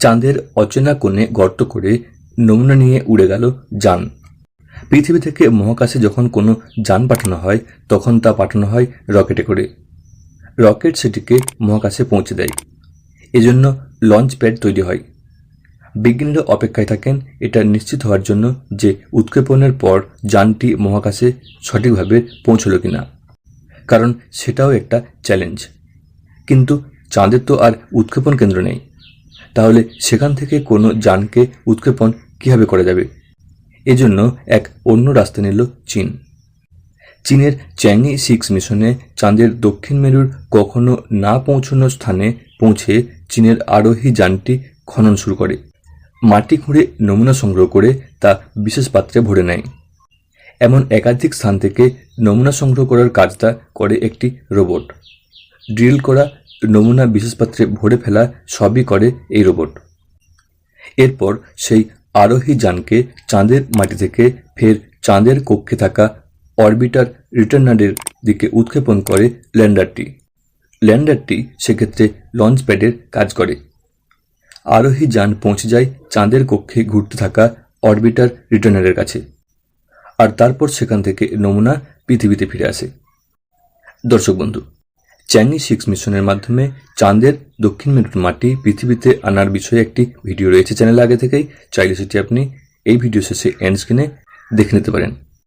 চাঁদের অচেনা কোণে গর্ত করে নমুনা নিয়ে উড়ে গেল যান। পৃথিবী থেকে মহাকাশে যখন কোনো যান পাঠানো হয়, তখন তা পাঠানো হয় রকেটে করে। রকেট সেটিকে মহাকাশে পৌঁছে দেয়। এজন্য লঞ্চ প্যাড তৈরি হয়। বিজ্ঞানীরা অপেক্ষায় থাকেন এটা নিশ্চিত হওয়ার জন্য যে উৎক্ষেপণের পর যানটি মহাকাশে সঠিকভাবে পৌঁছলো কিনা। কারণ সেটাও একটা চ্যালেঞ্জ। কিন্তু চাঁদের তো আর উৎক্ষেপণ কেন্দ্র নেই। তাহলে সেখান থেকে কোনো যানকে উৎক্ষেপণ কীভাবে করা যাবে? এজন্য এক অন্য রাস্তা নিল চীন। চীনের চ্যাংই সিক্স মিশনে চাঁদের দক্ষিণ মেরুর কখনো না পৌঁছানো স্থানে পৌঁছে চীনের আরোহী যানটি খনন শুরু করে। মাটি খুঁড়ে নমুনা সংগ্রহ করে তা বিশেষ পাত্রে ভরে নেয়। এমন একাধিক স্থান থেকে নমুনা সংগ্রহ করার কাজটা করে একটি রোবট। ড্রিল করা নমুনা বিশেষ পাত্রে ভরে ফেলা সবই করে এই রোবট এরপর সেই আরোহী যানকে চাঁদের মাটি থেকে ফের চাঁদের কক্ষে থাকা অরবিটার রিটার্নারের দিকে উৎক্ষেপণ করে ল্যান্ডারটি। ল্যান্ডারটি সেক্ষেত্রে লঞ্চ প্যাডের কাজ করে। আরোহী যান পৌঁছে যায় চাঁদের কক্ষে ঘুরতে থাকা অরবিটার রিটার্নারের কাছে। আর তারপর সেখান থেকে নমুনা পৃথিবীতে ফিরে আসে। দর্শক বন্ধু চ্যাংনি সিক্স মিশনের মাধ্যমে চাঁদের দক্ষিণ মেরুর মাটি পৃথিবীতে আনার বিষয়ে একটি ভিডিও রয়েছে চ্যানেলে। আগে থেকেই চাইলে সেটি আপনি এই ভিডিও শেষে এন্ড স্ক্রিনে দেখে নিতে পারেন।